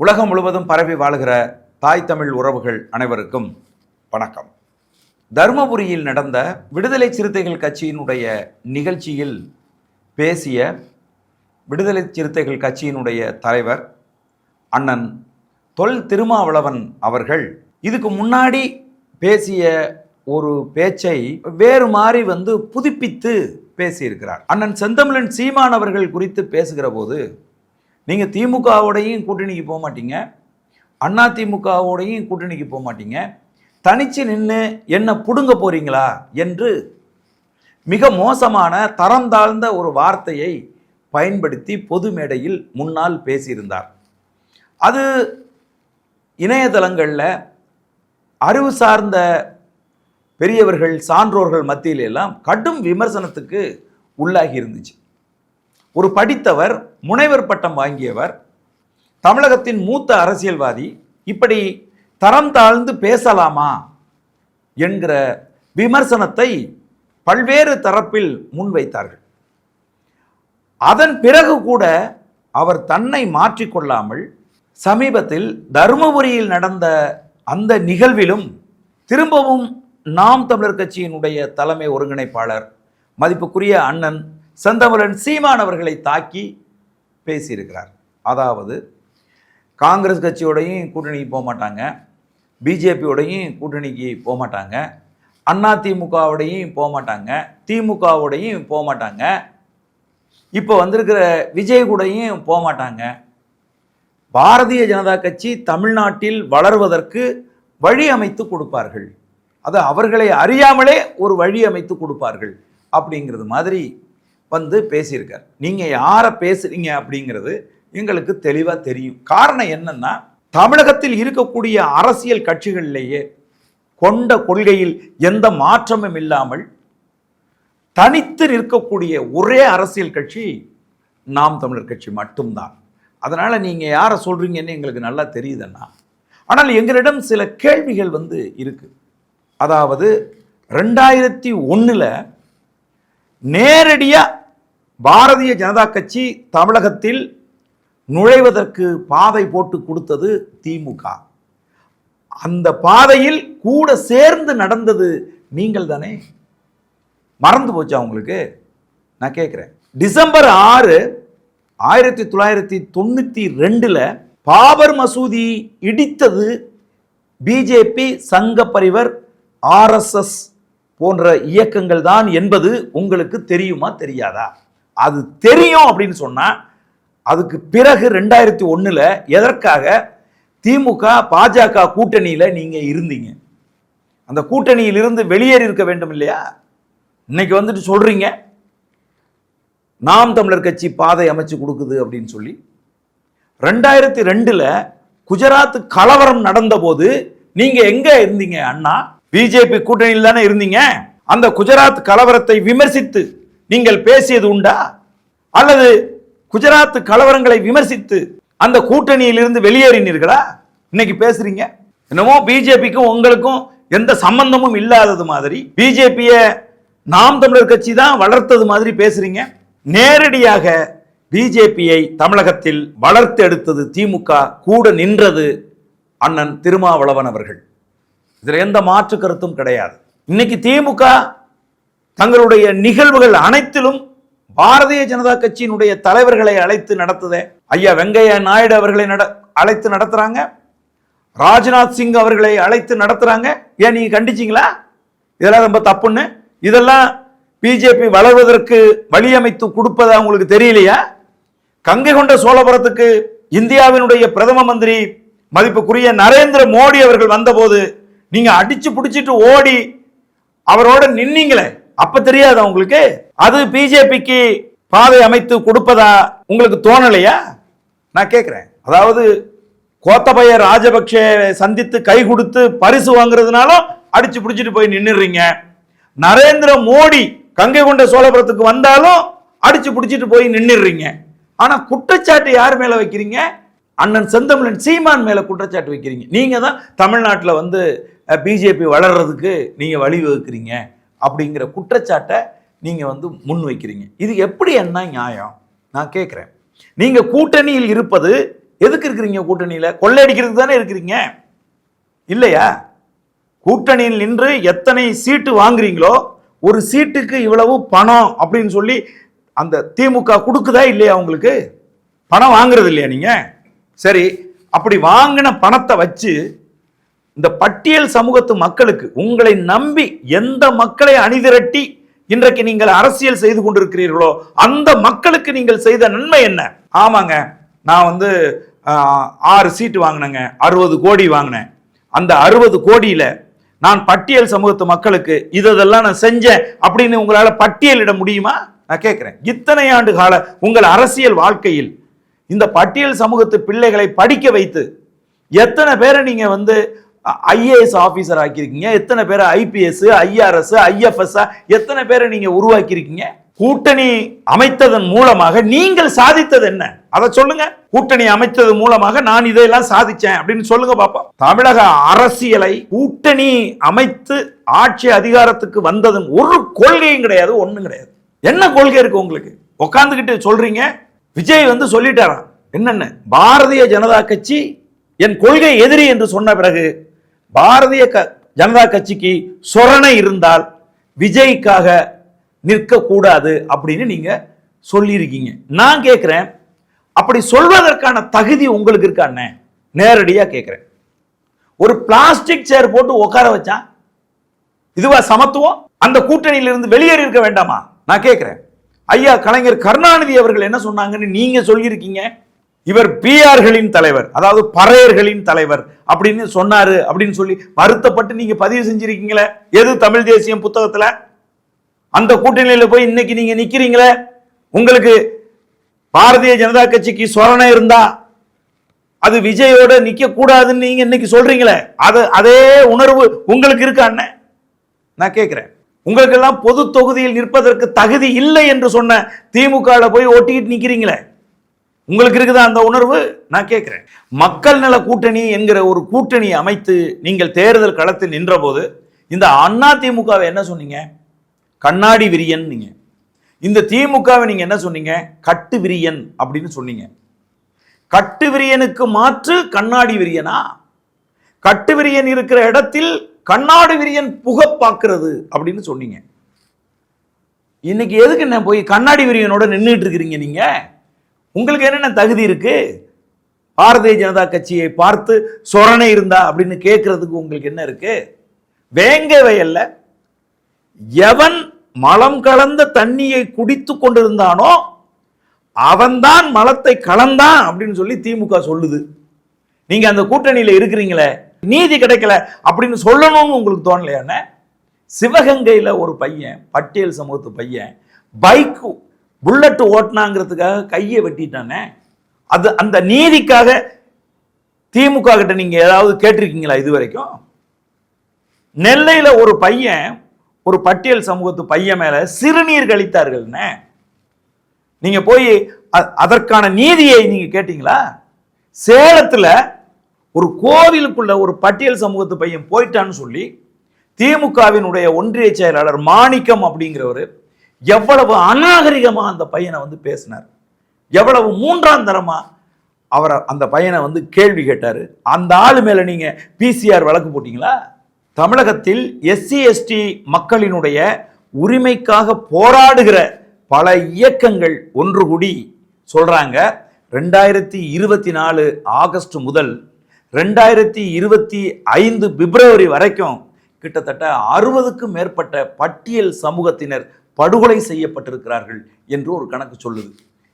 உலகம் முழுவதும் பரவி வாழுகிற தாய் தமிழ் உறவுகள் அனைவருக்கும் வணக்கம். தருமபுரியில் நடந்த விடுதலை சிறுத்தைகள் கட்சியினுடைய நிகழ்ச்சியில் பேசிய விடுதலை சிறுத்தைகள் கட்சியினுடைய தலைவர் அண்ணன் தொல் திருமாவளவன் அவர்கள் இதுக்கு முன்னாடி பேசிய ஒரு பேச்சை வேறு மாதிரி வந்து புதுப்பித்து பேசியிருக்கிறார். அண்ணன் செந்தமிழன் சீமான் அவர்கள் குறித்து பேசுகிற போது நீங்கள் திமுகவோடையும் கூட்டணிக்கு போக மாட்டீங்க. அண்ணா திமுகவோடையும் கூட்டணிக்கு போக மாட்டீங்க. தனிச்சு நின்று என்ன பிடுங்க போகிறீங்களா என்று மிக மோசமான தரம் தாழ்ந்த ஒரு வார்த்தையை பயன்படுத்தி பொது மேடையில் முன்னால் பேசியிருந்தார். அது இணையதளங்களில் அறிவு சார்ந்த பெரியவர்கள் சான்றோர்கள் மத்தியிலெல்லாம் கடும் விமர்சனத்துக்கு உள்ளாகி இருந்துச்சு. ஒரு படித்தவர் முனைவர் பட்டம் வாங்கியவர் தமிழகத்தின் மூத்த அரசியல்வாதி இப்படி தரம் தாழ்ந்து பேசலாமா என்கிற விமர்சனத்தை பல்வேறு தரப்பில் முன்வைத்தார்கள். அதன் பிறகு கூட அவர் தன்னை மாற்றிக்கொள்ளாமல் சமீபத்தில் தருமபுரியில் நடந்த அந்த நிகழ்விலும் திரும்பவும் நாம் தமிழர் கட்சியினுடைய தலைமை ஒருங்கிணைப்பாளர் மதிப்புக்குரிய அண்ணன் செந்தமிழன் சீமான் அவர்களை தாக்கி பேசியிருக்கிறார். அதாவது காங்கிரஸ் கட்சியோடையும் கூட்டணிக்கு போக மாட்டாங்க. பிஜேபியோடையும் கூட்டணிக்கு போக மாட்டாங்க. அண்ணா திமுகவோடையும் போக மாட்டாங்க. திமுகவோடையும் போக மாட்டாங்க. இப்போ வந்திருக்கிற விஜய் கூடையும் போக மாட்டாங்க. பாரதிய ஜனதா கட்சி தமிழ்நாட்டில் வளர்வதற்கு வழி அமைத்து கொடுப்பார்கள். அது அவர்களை அறியாமலே ஒரு வழி அமைத்து கொடுப்பார்கள். அப்படிங்கிறது மாதிரி வந்து பேசியிருக்கார். நீங்கள் யாரை பேசுகிறீங்க அப்படிங்கிறது எங்களுக்கு தெளிவாக தெரியும். காரணம் என்னென்னா தமிழகத்தில் இருக்கக்கூடிய அரசியல் கட்சிகளிலேயே கொண்ட கொள்கையில் எந்த மாற்றமும் இல்லாமல் தனித்து நிற்கக்கூடிய ஒரே அரசியல் கட்சி நாம் தமிழர் கட்சி மட்டும்தான். அதனால் நீங்கள் யாரை சொல்கிறீங்கன்னு எங்களுக்கு நல்லா தெரியுதுன்னா ஆனால் எங்களிடம் சில கேள்விகள் வந்து இருக்குது அதாவது ரெண்டாயிரத்தி ஒன்றில் நேரடியாக பாரதிய ஜனதா கட்சி தமிழகத்தில் நுழைவதற்கு பாதை போட்டு கொடுத்தது திமுக. அந்த பாதையில் கூட சேர்ந்து நடந்தது நீங்கள் தானே? மறந்து போச்சா உங்களுக்கு? நான் கேட்குறேன். டிசம்பர் ஆறு ஆயிரத்தி தொள்ளாயிரத்தி தொண்ணூற்றி ரெண்டில் பாபர் மசூதி இடித்தது பிஜேபி சங்க பரிவர் ஆர்எஸ்எஸ் போன்ற இயக்கங்கள் தான் என்பது உங்களுக்கு தெரியுமா தெரியாதா? அது தெரியும் அப்படின்னு சொன்னால் அதுக்கு பிறகு ரெண்டாயிரத்தி ஒன்றில் எதற்காக திமுக பாஜக கூட்டணியில் நீங்கள் இருந்தீங்க? அந்த கூட்டணியிலிருந்து வெளியேறி இருக்க வேண்டும் இல்லையா? இன்னைக்கு வந்துட்டு சொல்கிறீங்க நாம் தமிழர் கட்சி பாதை அமைச்சு கொடுக்குது அப்படின்னு சொல்லி. ரெண்டாயிரத்தி ரெண்டில் குஜராத் கலவரம் நடந்தபோது நீங்கள் எங்கே இருந்தீங்க அண்ணா? பிஜேபி கூட்டணியில் தானே இருந்தீங்க. அந்த குஜராத் கலவரத்தை விமர்சித்து நீங்கள் பேசியது உண்டா? அல்லது குஜராத் கலவரங்களை விமர்சித்து அந்த கூட்டணியிலிருந்து வெளியேறினீர்களா? இன்னைக்கு பேசுறீங்க. என்னமோ பிஜேபிக்கும் உங்களுக்கும் எந்த சம்பந்தமும் இல்லாதது மாதிரி பிஜேபியை நாம் தமிழர் கட்சி தான் வளர்த்தது மாதிரி பேசுறீங்க. நேரடியாக பிஜேபியை தமிழகத்தில் வளர்த்து எடுத்தது திமுக கூட நின்றது அண்ணன் திருமாவளவன் அவர்கள். இதில் எந்த மாற்று கருத்தும் கிடையாது. இன்னைக்கு திமுக தங்களுடைய நிகழ்வுகள் அனைத்திலும் பாரதிய ஜனதா கட்சியினுடைய தலைவர்களை அழைத்து நடத்துதே. ஐயா வெங்கையா நாயுடு அவர்களை நட அழைத்து நடத்துறாங்க. ராஜ்நாத் சிங் அவர்களை அழைத்து நடத்துறாங்க. ஏன் நீங்க கண்டிச்சிங்களா? இதெல்லாம் ரொம்ப தப்புன்னு. இதெல்லாம் பிஜேபி வளர்வதற்கு வழியமைத்து கொடுப்பதா உங்களுக்கு தெரியலையா? கங்கை கொண்ட சோழபுரத்துக்கு இந்தியாவினுடைய பிரதம மந்திரி மதிப்புக்குரிய நரேந்திர மோடி அவர்கள் வந்தபோது நீங்க அடிச்சு பிடிச்சிட்டு ஓடி அவரோட நின்னீங்களே. அப்ப தெரியாதா உங்களுக்கு. அது பிஜேபிக்கு பாதை அமைத்து கொடுப்பதா உங்களுக்கு தோணலையா? நான் கேட்கிறேன் அதாவது கோத்தபய ராஜபக்ஷ சந்தித்து கை கொடுத்து பரிசு வாங்குறதுனாலும் அடிச்சு பிடிச்சிட்டு போய் நின்றுறீங்க நரேந்திர மோடி கங்கை கொண்ட சோழபுரத்துக்கு வந்தாலும் அடிச்சு பிடிச்சிட்டு போய் நின்றுறீங்க ஆனா குற்றச்சாட்டு யார் மேல வைக்கிறீங்க? அண்ணன் செந்தமிழன் சீமான் மேல குற்றச்சாட்டு வைக்கிறீங்க. நீங்க தான் தமிழ்நாட்டில் வந்து பிஜேபி வளர்றதுக்கு நீங்க வழிவகுக்கிறீங்க. அப்படிங்கிற குற்றச்சாட்டை நீங்கள் வந்து முன் வைக்கிறீங்க. இது எப்படி என்ன நியாயம்? நான் கேட்குறேன் நீங்கள் கூட்டணியில் இருப்பது எதுக்கு இருக்கிறீங்க கூட்டணியில்? கொள்ளையடிக்கிறதுக்கு தானே இருக்கிறீங்க. இல்லையா? கூட்டணியில் நின்று எத்தனை சீட்டு வாங்குறீங்களோ ஒரு சீட்டுக்கு இவ்வளவு பணம் அப்படின்னு சொல்லி அந்த திமுக கொடுக்குதா இல்லையா உங்களுக்கு? பணம் வாங்குறது இல்லையா நீங்கள் சரி அப்படி வாங்கின பணத்தை வச்சு இந்த பட்டியல் சமூகத்து மக்களுக்கு உங்களை நம்பி எந்த மக்களை அணிதிரட்டி இன்றைக்கு நீங்கள் அரசியல் செய்து கொண்டிருக்கிறீர்களோ அந்த மக்களுக்கு நீங்கள் செய்த நன்மை என்ன? ஆமாங்க நான் வந்து ஆறு சீட்டு வாங்கினேங்க அறுபது கோடி வாங்கினேன். அந்த அறுபது கோடியில நான் பட்டியல் சமூகத்து மக்களுக்கு இதெல்லாம் நான் செஞ்சேன் அப்படின்னு உங்களால் பட்டியலிட முடியுமா? நான் கேட்குறேன் இத்தனை ஆண்டு கால உங்கள் அரசியல் வாழ்க்கையில் இந்த பட்டியல் சமூகத்து பிள்ளைகளை படிக்க வைத்து எத்தனை பேரை நீங்கள் வந்து ஐஏஎஸ் ஆஃபீஸர் ஆக்கியிருக்கீங்க. எத்தனை பேரை ஐபிஎஸ் ஐஆர்எஸ் ஐஎஃப்எஸ் எத்தனை பேரை நீங்க உருவாக்கியிருக்கீங்க? கூட்டணி அமைத்ததன் மூலமாக நீங்கள் சாதித்தது என்ன? அதை சொல்லுங்க. கூட்டணி அமைத்தது மூலமாக நான் இதையெல்லாம் சாதிச்சேன் அப்படின்னு சொல்லுங்க பாப்பா தமிழக அரசியலை கூட்டணி அமைத்து ஆட்சி அதிகாரத்துக்கு வந்ததும் ஒரு கொள்கையும் கிடையாது ஒண்ணும் கிடையாது. என்ன கொள்கை இருக்கு உங்களுக்கு? உட்காந்துக்கிட்டு சொல்றீங்க. விஜய் வந்து சொல்லிட்டாராம். என்னென்ன? பாரதிய ஜனதா கட்சி என் கொள்கை எதிரி என்று சொன்ன பிறகு பாரதிய க- ஜனதா கட்சிக்கு சொரணை இருந்தால் விஜய்க்காக நிற்கக்கூடாது அப்படின்னு நீங்க சொல்லியிருக்கீங்க. நான் கேட்குறேன் அப்படி சொல்வதற்கான தகுதி உங்களுக்கு இருக்காண்ணே நேரடியாக கேட்குறேன். ஒரு பிளாஸ்டிக் சேர் போட்டு உட்கார வச்சான் இதுவா சமத்துவம்? அந்த கூட்டணியிலிருந்து வெளியேறி இருக்க வேண்டாமா? நான் கேட்குறேன். ஐயா கலைஞர் கருணாநிதி அவர்கள் என்ன சொன்னாங்கன்னு நீங்க சொல்லியிருக்கீங்க? இவர் பிஆர்களின் தலைவர் அதாவது பறையர்களின் தலைவர் அப்படின்னு சொன்னாரு அப்படின்னு சொல்லி வருத்தப்பட்டு நீங்க பதிவு செஞ்சிருக்கீங்களே? எது தமிழ் தேசியம் புத்தகத்துல? அந்த கூட்டணியில போய் இன்னைக்கு நீங்க நிக்கிறீங்களே? உங்களுக்கு பாரதிய ஜனதா கட்சிக்கு சொரணை இருந்தா அது விஜயோட நிக்க கூடாதுன்னு நீங்க இன்னைக்கு சொல்றீங்களே? அது அதே உணர்வு உங்களுக்கு இருக்கா அண்ணன் நான் கேட்கிறேன் உங்களுக்கெல்லாம் பொது தொகுதியில் நிற்பதற்கு தகுதி இல்லை என்று சொன்ன திமுக போய் ஒட்டிக்கிட்டு நிக்கிறீங்களே? உங்களுக்கு இருக்குதா அந்த உணர்வு? நான் கேட்குறேன். மக்கள் நல கூட்டணி என்கிற ஒரு கூட்டணி அமைத்து நீங்கள் தேர்தல் களத்தில் நின்றபோது இந்த அண்ணா திமுகவை என்ன சொன்னீங்க? கண்ணாடி விரியன் நீங்கள் இந்த திமுகவை நீங்கள் என்ன சொன்னீங்க? கட்டு விரியன் அப்படின்னு சொன்னீங்க. கட்டு விரியனுக்கு மாற்று கண்ணாடி விரியனா? கட்டு விரியன் இருக்கிற இடத்தில் கண்ணாடி விரியன் புக பார்க்கறது அப்படின்னு சொன்னீங்க. இன்னைக்கு எதுக்கு என்ன போய் கண்ணாடி விரியனோட நின்றுட்டு இருக்கிறீங்க நீங்கள் உங்களுக்கு என்னென்ன தகுதி இருக்கு? பாரதிய ஜனதா கட்சியை பார்த்து சொரணை இருந்தா அப்படின்னு கேட்கறதுக்கு உங்களுக்கு என்ன இருக்கு? வேங்க வயல்ல எவன் மலம் கலந்த தண்ணியை குடித்து கொண்டிருந்தானோ அவன்தான் மலத்தை கலந்தான் அப்படின்னு சொல்லி திமுக சொல்லுது. நீங்க அந்த கூட்டணியில இருக்கிறீங்களே நீதி கிடைக்கல அப்படின்னு சொல்லணும்னு உங்களுக்கு தோணலையான சிவகங்கையில் ஒரு பையன் பட்டியல் சமூகத்து பையன் பைக்கு புல்லட்டு ஓட்டினாங்கிறதுக்காக கையை வெட்டிட்டானே? அது அந்த நீதிக்காக திமுக கிட்ட நீங்க ஏதாவது கேட்டிருக்கீங்களா இது வரைக்கும் நெல்லையில ஒரு பையன் ஒரு பட்டியல் சமூகத்து பையன் மேல சிறுநீர் கழித்தார்கள்னே. நீங்க போய் அதற்கான நீதியை நீங்க கேட்டீங்களா? சேலத்துல ஒரு கோவிலுக்குள்ள ஒரு பட்டியல் சமூகத்து பையன் போயிட்டான்னு சொல்லி திமுகவினுடைய ஒன்றிய செயலாளர் மாணிக்கம் அப்படிங்கிறவர் எவ்வளவு அநாகரிகமாக அந்த பையனை வந்து பேசினார். எவ்வளவு மூன்றாம் தரமாக அவரை அந்த பையனை வந்து கேள்வி கேட்டார். அந்த ஆள் மேலே நீங்கள் பிசிஆர் வழக்கு போட்டிங்களா? தமிழகத்தில் எஸ்சி எஸ்டி மக்களினுடைய உரிமைக்காக போராடுகிற பல இயக்கங்கள் ஒன்று கூடி சொல்கிறாங்க ரெண்டாயிரத்தி இருபத்தி நாலு ஆகஸ்ட் முதல் ரெண்டாயிரத்தி இருபத்தி ஐந்து பிப்ரவரி வரைக்கும் கிட்டத்தட்ட அறுபதுக்கும் மேற்பட்ட பட்டியல் சமூகத்தினர் படுகொலை செய்யப்பட்டிருக்கிறார்கள் என்று ஒரு கணக்கு சொல்லுது.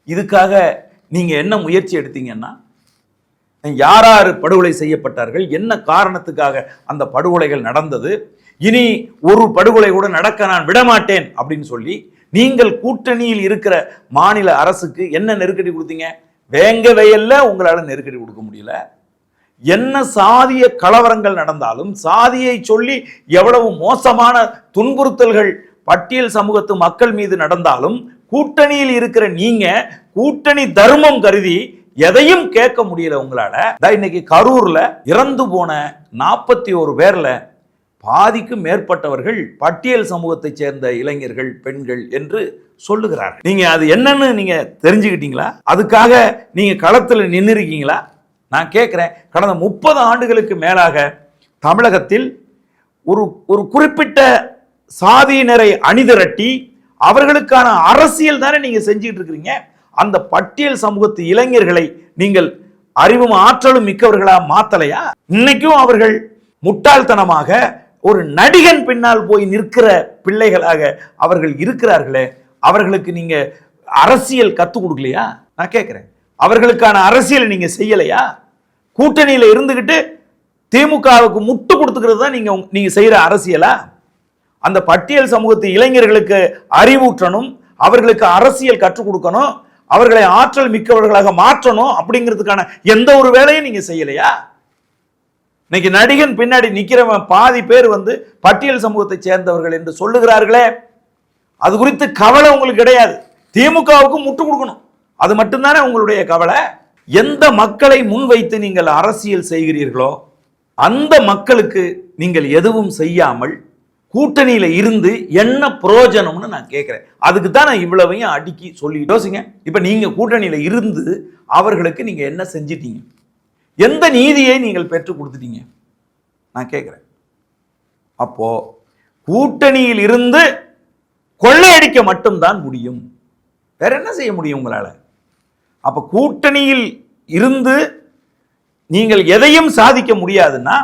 இதுக்காக நீங்கள் என்ன முயற்சி எடுத்தீங்கன்னா யார் யார் படுகொலை செய்யப்பட்டார்கள் என்ன காரணத்துக்காக அந்த படுகொலைகள் நடந்தது இனி ஒரு படுகொலை கூட நடக்க நான் விடமாட்டேன் அப்படின்னு சொல்லி நீங்கள் கூட்டணியில் இருக்கிற மாநில அரசுக்கு என்ன நெருக்கடி கொடுத்தீங்க? வேங்க வயல்ல உங்களால் நெருக்கடி கொடுக்க முடியல. என்ன சாதிய கலவரங்கள் நடந்தாலும் சாதியை சொல்லி எவ்வளவு மோசமான துன்புறுத்தல்கள் பட்டியல் சமூகத்து மக்கள் மீது நடந்தாலும் கூட்டணியில் இருக்கிற நீங்க கூட்டணி தர்மம் கருதி எதையும் கேட்க முடியல உங்களால. இன்னைக்கு கரூர்ல இறந்து போன நாற்பத்தி ஒரு பேர்ல பாதிக்கும் மேற்பட்டவர்கள் பட்டியல் சமூகத்தைச் சேர்ந்த இளைஞர்கள் பெண்கள் என்று சொல்லுகிறார்கள். நீங்க அது என்னன்னு நீங்க தெரிஞ்சுக்கிட்டீங்களா? அதுக்காக நீங்க களத்தில் நின்று இருக்கீங்களா நான் கேட்குறேன் கடந்த முப்பது ஆண்டுகளுக்கு மேலாக தமிழகத்தில் ஒரு ஒரு குறிப்பிட்ட சாதியினரை அணிதிரட்டி அவர்களுக்கான அரசியல் தானே நீங்கள் செஞ்சுக்கிட்டு இருக்கிறீங்க. அந்த பட்டியல் சமூகத்து இளைஞர்களை நீங்கள் அறிவும் ஆற்றலும் மிக்கவர்களா மாத்தலையா? இன்னைக்கும் அவர்கள் முட்டாள்தனமாக ஒரு நடிகன் பின்னால் போய் நிற்கிற பிள்ளைகளாக அவர்கள் இருக்கிறார்களே. அவர்களுக்கு நீங்க அரசியல் கத்து கொடுக்கலையா? நான் கேட்குறேன் அவர்களுக்கான அரசியல் நீங்க செய்யலையா? கூட்டணியில் இருந்துக்கிட்டு திமுகவுக்கு முட்டு கொடுத்துக்கிறது தான் நீங்க நீங்க செய்யற அரசியலா? அந்த பட்டியல் சமூகத்து இளைஞர்களுக்கு அறிவூற்றணும் அவர்களுக்கு அரசியல் கற்றுக் கொடுக்கணும் அவர்களை ஆற்றல் மிக்கவர்களாக மாற்றணும் அப்படிங்கிறதுக்கான எந்த ஒரு வேலையும் நீங்க செய்யலையா? இன்னைக்கு நடிகன் பின்னாடி நிக்கிறவன் பாதி பேர் வந்து பட்டியல் சமூகத்தை சேர்ந்தவர்கள் என்று சொல்லுகிறார்களே அது குறித்து கவலை உங்களுக்கு கிடையாது. திமுகவுக்கு முட்டு கொடுக்கணும். அது மட்டும்தானே உங்களுடைய கவலை? எந்த மக்களை முன்வைத்து நீங்கள் அரசியல் செய்கிறீர்களோ அந்த மக்களுக்கு நீங்கள் எதுவும் செய்யாமல் கூட்டணியில் இருந்து என்ன பிரயோஜனம்னு நான் கேட்குறேன் அதுக்கு தான் நான் இவ்வளவையும் அடுக்கி சொல்லி யோசிங்க. இப்போ நீங்கள் கூட்டணியில் இருந்து அவர்களுக்கு நீங்கள் என்ன செஞ்சிட்டீங்க? எந்த நீதியை நீங்கள் பெற்று கொடுத்துட்டீங்க? நான் கேட்குறேன் அப்போது கூட்டணியில் இருந்து கொள்ளையடிக்க மட்டும்தான் முடியும். வேற என்ன செய்ய முடியும் உங்களால்? அப்போ கூட்டணியில் இருந்து நீங்கள் எதையும் சாதிக்க முடியாதுன்னா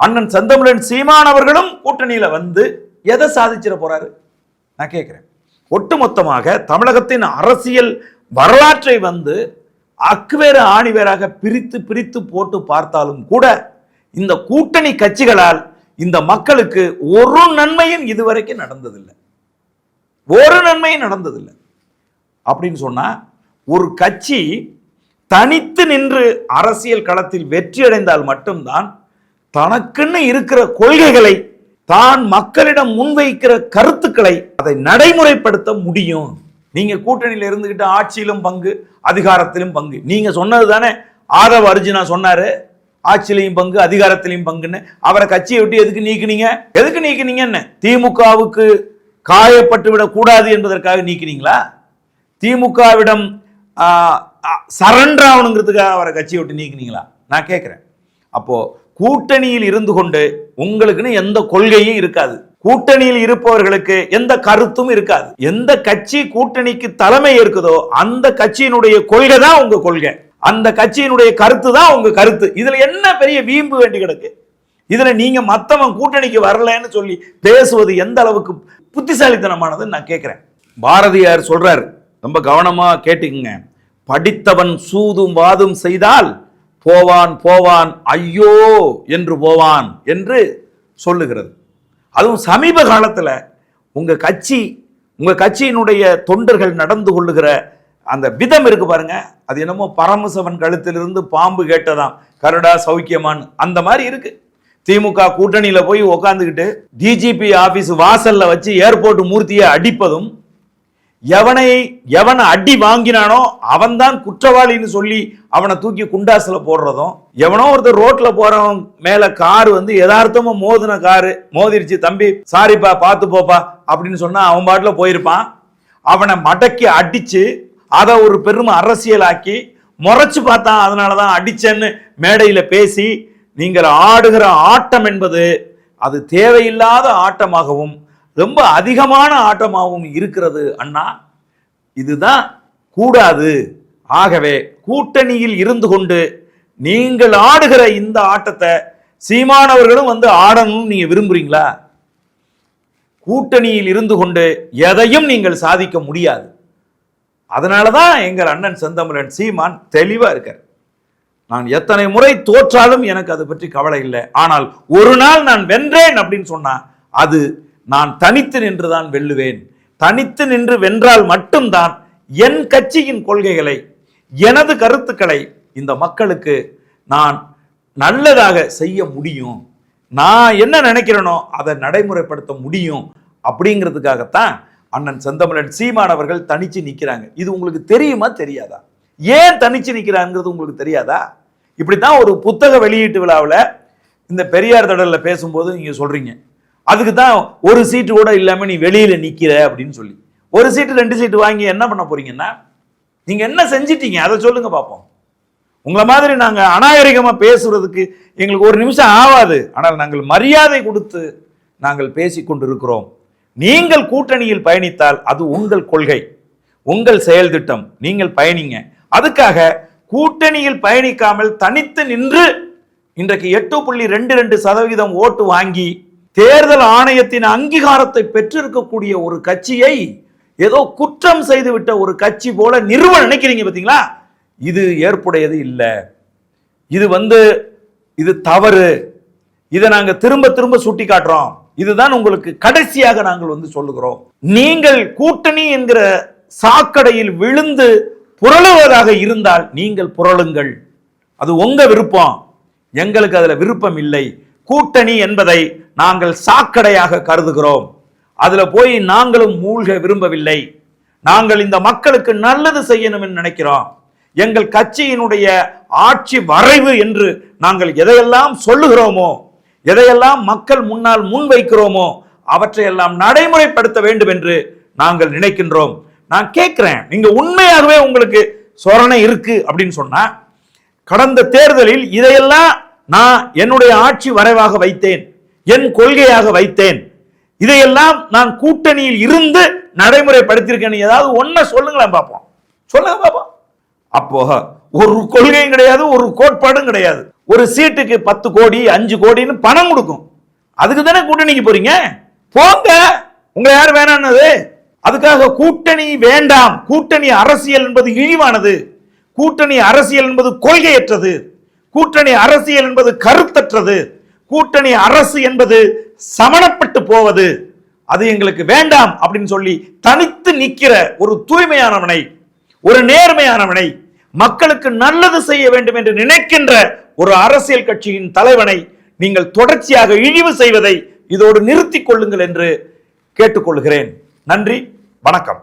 அண்ணன் செந்தமிழன் சீமான் அவர்களும் கூட்டணியில வந்து எதை சாதிச்சிட போறாரு? நான் கேட்கிறேன் ஒட்டுமொத்தமாக தமிழகத்தின் அரசியல் வரலாற்றை வந்து அக்குவேறு ஆணிவேராக பிரித்து பிரித்து போட்டு பார்த்தாலும் கூட இந்த கூட்டணி கட்சிகளால் இந்த மக்களுக்கு ஒரு நன்மையும் இதுவரைக்கும் நடந்ததில்லை. ஒரு நன்மையும் நடந்ததில்லை. அப்படின்னு சொன்னால் ஒரு கட்சி தனித்து நின்று அரசியல் களத்தில் வெற்றி அடைந்தால் மட்டும்தான் தனக்குன்னு இருக்கிற கொள்கைகளை தான் மக்களிடம் முன்வைக்கிற கருத்துக்களை அதை நடைமுறைப்படுத்த முடியும். நீங்க கூட்டணியில இருந்துகிட்டு ஆட்சியிலும் பங்கு அதிகாரத்திலும் பங்கு. நீங்க சொன்னது தானே ஆதவ அர்ஜுனா சொன்னாரு ஆட்சியிலையும் பங்கு அதிகாரத்திலையும் பங்குன்னு. அவரை கட்சியை விட்டு எதுக்கு நீக்கினீங்க? எதுக்கு நீக்கினீங்கன்னு? திமுகவுக்கு காயப்பட்டு விடக்கூடாது என்பதற்காக நீக்கினீங்களா? திமுகவிடம் சரண்டர் ஆகணுங்கிறதுக்காக அவரை கட்சியை விட்டு நீக்கினீங்களா? நான் கேட்குறேன் அப்போது கூட்டணியில் இருந்து கொண்டு உங்களுக்குன்னு எந்த கொள்கையும் இருக்காது. கூட்டணியில் இருப்பவர்களுக்கு எந்த கருத்தும் இருக்காது. எந்த கட்சி கூட்டணிக்கு தலைமை இருக்குதோ அந்த கட்சியினுடைய கொள்கை தான் உங்க கொள்கை. அந்த கட்சியினுடைய கருத்து தான் உங்க கருத்து. இதுல என்ன பெரிய வீம்பு வேண்டி கிடக்கு? இதுல நீங்க மத்தவன் கூட்டணிக்கு வரலன்னு சொல்லி பேசுவது எந்த அளவுக்கு புத்திசாலித்தனமானதுன்னு நான் கேட்கிறேன் பாரதியார் சொல்றாரு ரொம்ப கவனமா கேட்டுக்குங்க. படித்தவன் சூதும் வாதும் செய்தால் போவான் போவான் ஐயோ என்று போவான் என்று சொல்லுகிறது. அதுவும் சமீப காலத்தில் உங்கள் கட்சி உங்கள் கட்சியினுடைய தொண்டர்கள் நடந்து கொள்ளுகிற அந்த விதம் இருக்கு பாருங்க. அது என்னமோ பரமசவன் கழுத்திலிருந்து பாம்பு கேட்டதாம். கருடா சௌக்கியமான் அந்த மாதிரி இருக்கு. திமுக கூட்டணியில் போய் உக்காந்துக்கிட்டு டிஜிபி ஆஃபீஸ் வாசலில் வச்சு ஏர்போர்ட் மூர்த்தியை அடிப்பதும் எவனை எவனை அடி வாங்கினானோ அவன்தான் குற்றவாளின்னு சொல்லி அவனை தூக்கி குண்டாசில் போடுறதும் எவனோ ஒருத்தர் ரோட்டில் போகிறவன் மேலே கார் வந்து எதார்த்தமும் மோதின காரு மோதிருச்சு தம்பி சாரிப்பா பார்த்து போப்பா அப்படின்னு சொன்னால் அவன் பாட்டில் போயிருப்பான். அவனை மடக்கி அடித்து அதை ஒரு பெரும் அரசியலாக்கி முறைச்சு பார்த்தான் அதனாலதான் அடிச்சேன்னு மேடையில் பேசி நீங்கள் ஆடுகிற ஆட்டம் என்பது அது தேவையில்லாத ஆட்டமாகவும் ரொம்ப அதிகமான ஆட்டமாகவும் இருக்கிறது அண்ணா. இதுதான் கூடாது. ஆகவே கூட்டணியில் இருந்து கொண்டு நீங்கள் ஆடுகிற இந்த ஆட்டத்தை சீமானவர்களும் வந்து ஆடணும்னு நீங்க விரும்புறீங்களா? கூட்டணியில் இருந்து கொண்டு எதையும் நீங்கள் சாதிக்க முடியாது. அதனால தான் எங்கள் அண்ணன் செந்தமிழன் சீமான் தெளிவா இருக்கார். நான் எத்தனை முறை தோற்றாலும் எனக்கு அதை பற்றி கவலை இல்லை. ஆனால் ஒரு நாள் நான் வென்றேன் அப்படின்னு சொன்னா அது நான் தனித்து நின்றுதான் வெல்லுவேன். தனித்து நின்று வென்றால் மட்டும்தான் என் கட்சியின் கொள்கைகளை எனது கருத்துக்களை இந்த மக்களுக்கு நான் நல்லதாக செய்ய முடியும். நான் என்ன நினைக்கிறேனோ அதை நடைமுறைப்படுத்த முடியும் அப்படிங்கிறதுக்காகத்தான் அண்ணன் செந்தமிழன் சீமான் அவர்கள் தனிச்சு நிற்கிறாங்க இது உங்களுக்கு தெரியுமா தெரியாதா? ஏன் தனிச்சு நிற்கிறாங்கிறது உங்களுக்கு தெரியாதா? இப்படித்தான் ஒரு புத்தக வெளியீட்டு விழாவில் இந்த பெரியார் தடலில் பேசும்போது நீங்கள் சொல்கிறீங்க அதுக்கு தான் ஒரு சீட்டு கூட இல்லாமல் நீ வெளியில் நிற்கிற அப்படின்னு சொல்லி. ஒரு சீட்டு ரெண்டு சீட்டு வாங்கி என்ன பண்ண போறீங்கன்னா நீங்கள் என்ன செஞ்சிட்டீங்க? அதை சொல்லுங்க பார்ப்போம் உங்களை மாதிரி நாங்கள் அநாகரிகமாக பேசுறதுக்கு எங்களுக்கு ஒரு நிமிஷம் ஆகாது ஆனால் நாங்கள் மரியாதை கொடுத்து நாங்கள் பேசி கொண்டிருக்கிறோம். நீங்கள் கூட்டணியில் பயணித்தால் அது உங்கள் கொள்கை. உங்கள் செயல் திட்டம். நீங்கள் பயணிங்க. அதுக்காக கூட்டணியில் பயணிக்காமல் தனித்து நின்று இன்றைக்கு எட்டு புள்ளி ரெண்டு ரெண்டு சதவீதம் ஓட்டு வாங்கி தேர்தல் ஆணையத்தின் அங்கீகாரத்தை பெற்றிருக்கக்கூடிய ஒரு கட்சியை ஏதோ குற்றம் செய்துவிட்ட ஒரு கட்சி போல நிறுவனம் நினைக்கிறீங்க பார்த்தீங்களா இது ஏற்புடையது இல்லை. இது வந்து இது தவறு. இதை நாங்கள் திரும்ப திரும்ப சுட்டி காட்டுறோம் இதுதான் உங்களுக்கு கடைசியாக நாங்கள் வந்து சொல்லுகிறோம். நீங்கள் கூட்டணி என்கிற சாக்கடையில் விழுந்து புரளுவதாக இருந்தால் நீங்கள் புரளுங்கள். அது உங்க விருப்பம். எங்களுக்கு அதில் விருப்பம் இல்லை. கூட்டணி என்பதை நாங்கள் சாக்கடையாக கருதுகிறோம். அதுல போய் நாங்களும் மூழ்க விரும்பவில்லை. நாங்கள் இந்த மக்களுக்கு நல்லது செய்யணும் என்று நினைக்கிறோம். எங்கள் கட்சியினுடைய ஆட்சி வரைவு என்று நாங்கள் எதையெல்லாம் சொல்லுகிறோமோ எதையெல்லாம் மக்கள் முன்னால் முன்வைக்கிறோமோ அவற்றையெல்லாம் நடைமுறைப்படுத்த வேண்டும் என்று நாங்கள் நினைக்கின்றோம். நான் கேட்கிறேன் நீங்க உண்மையாகவே உங்களுக்கு சொரணை இருக்கு அப்படின்னு சொன்னா கடந்த தேர்தலில் இதையெல்லாம் நான் என்னுடைய ஆட்சி வரைவாக வைத்தேன். என் கொள்கையாக வைத்தேன். இதையெல்லாம் நான் கூட்டணியில் இருந்து நடைமுறைப்படுத்தியிருக்கேன். ஏதாவது ஒன்ன சொல்லுங்களேன் பார்ப்போம் சொல்லுங்க பார்ப்போம் அப்போ ஒரு கொள்கையும் கிடையாது ஒரு கோட்பாடும் கிடையாது. ஒரு சீட்டுக்கு பத்து கோடி அஞ்சு கோடின்னு பணம் கொடுக்கும். அதுக்கு தானே கூட்டணிக்கு போறீங்க? போங்க. உங்களை யார் வேணான்னது அதுக்காக கூட்டணி வேண்டாம். கூட்டணி அரசியல் என்பது இழிவானது. கூட்டணி அரசியல் என்பது கொள்கையற்றது. கூட்டணி அரசியல் என்பது கருத்தற்றது. கூட்டணி அரசு என்பது சமணப்பட்டு போவது அது எங்களுக்கு வேண்டாம் அப்படின்னு சொல்லி தனித்து நிற்கிற ஒரு தூய்மையானவனை ஒரு நேர்மையானவனை மக்களுக்கு நல்லது செய்ய வேண்டும் என்று நினைக்கின்ற ஒரு அரசியல் கட்சியின் தலைவனை நீங்கள் தொடர்ச்சியாக இழிவு செய்வதை இதோடு நிறுத்திக் கொள்ளுங்கள் என்று கேட்டுக்கொள்கிறேன். நன்றி வணக்கம்.